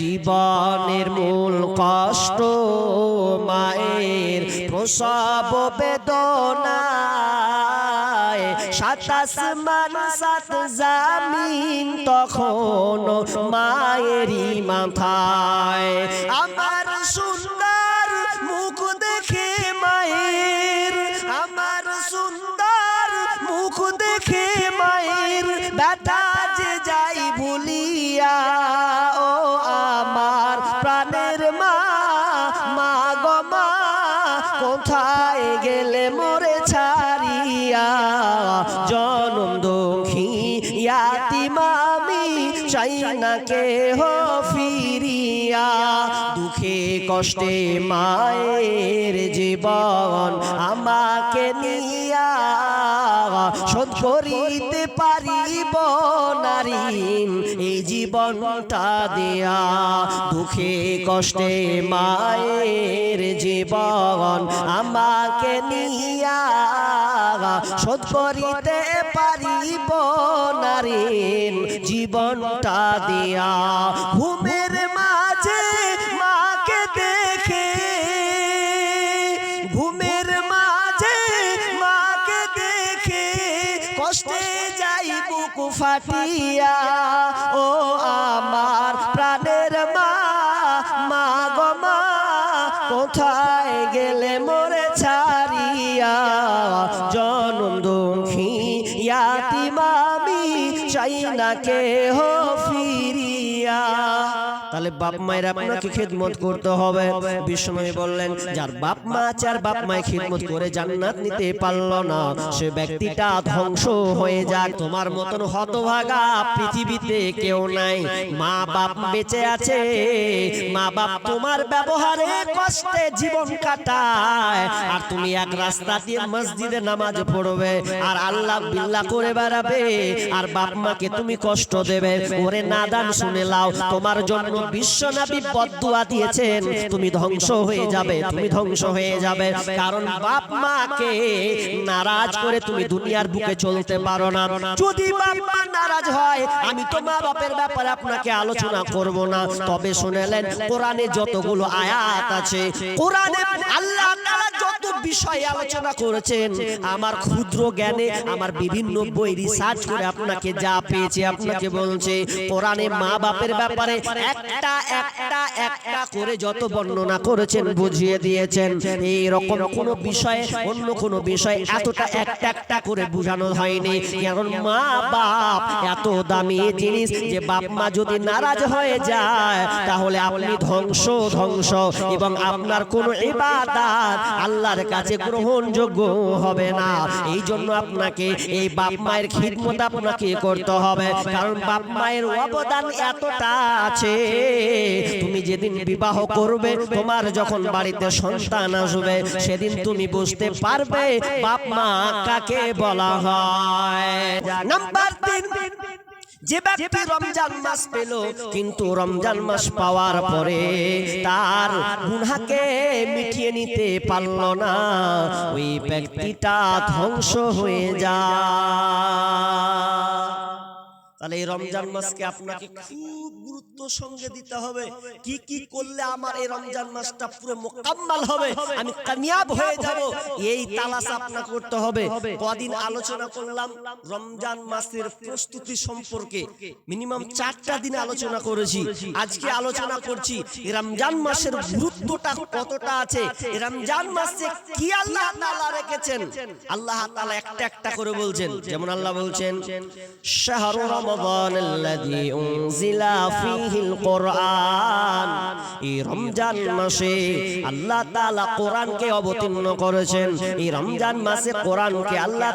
জীবনের মূল কষ্ট, মায়ের প্রসব বেদনা সাতাশ মান সাত জামিন তখন মায়েরই মাথায়। আমার সুন্দর মুখ দেখে মায়ের, আমার সুন্দর মুখ দেখে মায়ের ব্যথা কোথায় গেলে মোরে ছাড়িয়া? জনম দুঃখী ইয়াতিমামি চাই না কে ফিরিয়া। দুঃখে কষ্টে মায়ের জীবন আমাকে নিয়া। শোধ নারীন এই জীবনটা দেয়া দুঃখে কষ্টে মায়ের জীবন। আমাকে নিয়া শোধ করিতে পারিব নারীন জীবনটা দেয়া। বুক ফাটিয়া, ও আমার প্রাণের মা মা গো মা, কোথায় গেলে মোরে ছাড়িয়া? জনম দুঃখী ইয়াতিমামি চাই না কে হো ফিরিয়া। তাহলে বাপ মায়ের আপনাকে খেদমত করতে হবে। বিষ্ণু বললেন যার বাপ মা আছে আর বাপ মায়ের খেদমত করে জান্নাত নিতে পারল না। সে ব্যক্তিটা ধ্বংস হয়ে যাক। তোমার মতন হতভাগা পৃথিবীতে কেউ নাই। মা বাপ বেঁচে আছে। মা বাপ তোমার ব্যবহারে কষ্টে জীবন কাটায়। আর তুমি এক রাস্তা দিয়ে মসজিদে নামাজ পড়বে। আর আল্লাহ বিল্লাহ করে বেড়াবে। আর বাপ মাকে তুমি কষ্ট দেবে। ওরে নাদান শুনে লাও তোমার জন্য বিশ্বনাবী বদুয়া দিয়েছেন, তুমি ধ্বংস হয়ে যাবে, তুমি ধ্বংস হয়ে যাবে। কারণ বাপ মাকে নারাজ করে তুমি দুনিয়ার বুকে চলতে পারো না। যদি বাপ মা নারাজ হয়, আমি তো মা বাপের ব্যাপারে আপনাকে আলোচনা করব না। তবে শুনেলেন কোরআনে যতগুলো আয়াত আছে, কোরআনে আল্লাহ তাআলা যত বিষয় আলোচনা করেছেন। আমার ক্ষুদ্র জ্ঞানে আমার বিভিন্ন বই রিসার্চ করে আপনাকে যা পেয়েছে আপনাকে বলছে কোরআনে মা বাপের ব্যাপারে একটা একটা একটা করে যত বর্ণনা করেছেন বুঝিয়ে দিয়েছেন। এই রকম কোন বিষয়ে অন্য কোন বিষয়ে এতটা একটা একটা করে বোঝানো হয়নি। কারণ মা বাপ এত দামি জিনিস যে বাপ মা যদি নারাজ হয়ে যায় তাহলে আপনি ধ্বংস ধ্বংস এবং আপনার কোন ইবাদত আল্লাহর কাছে গ্রহণযোগ্য হবে না। এই জন্য আপনাকে এই বাপ মায়ের খিদমত আপনাকে করতে হবে। কারণ বাপ মায়ের অবদান এতটা আছে। তুমি যেদিন বিবাহ করবে তোমার যখন বাড়িতে সন্তান আসবে সেদিন তুমি বুঝতে পারবে বাপ মা কাকে বলা হয়। নাম্বার তিন। যে ব্যক্তি রমজান মাস পেল, কিন্তু রমজান মাস পাওয়ার পরে তার গুনাকে মিটিয়ে নিতে পারল না। ওই ব্যক্তিটা ধ্বংস হয়ে যায়। তাহলে এই রমজান মাসকে আপনাকে খুব গুরুত্ব সঙ্গে দিতে হবে। কি কি করলে আমার এই রমজান মাসটা পুরো মোকাম্মাল হবে? আমি কামিয়াব হয়ে যাব। এই তালাশ আপনাকে করতে হবে। কদিন আলোচনা করলাম রমজান মাসের প্রস্তুতি সম্পর্কে। মিনিমাম চারটা দিন আলোচনা করেছি। আজকে আলোচনা করছি। রমজান মাসের গুরুত্বটা কতটা আছে? রমজান মাসে কি আল্লাহ তাআলা রেখেছেন? আল্লাহ তাআলা একটা একটা করে বলছেন। যেমন আল্লাহ বলছেন। শাহরু রমাদান আল্লাযী উনজিলা ফীহিল কোরআন। এই রমজান মাসে আল্লাহ তাআলা কোরআনকে অবতীর্ণ করেছেন। এই রমজান মাসে কোরআনকে আল্লাহ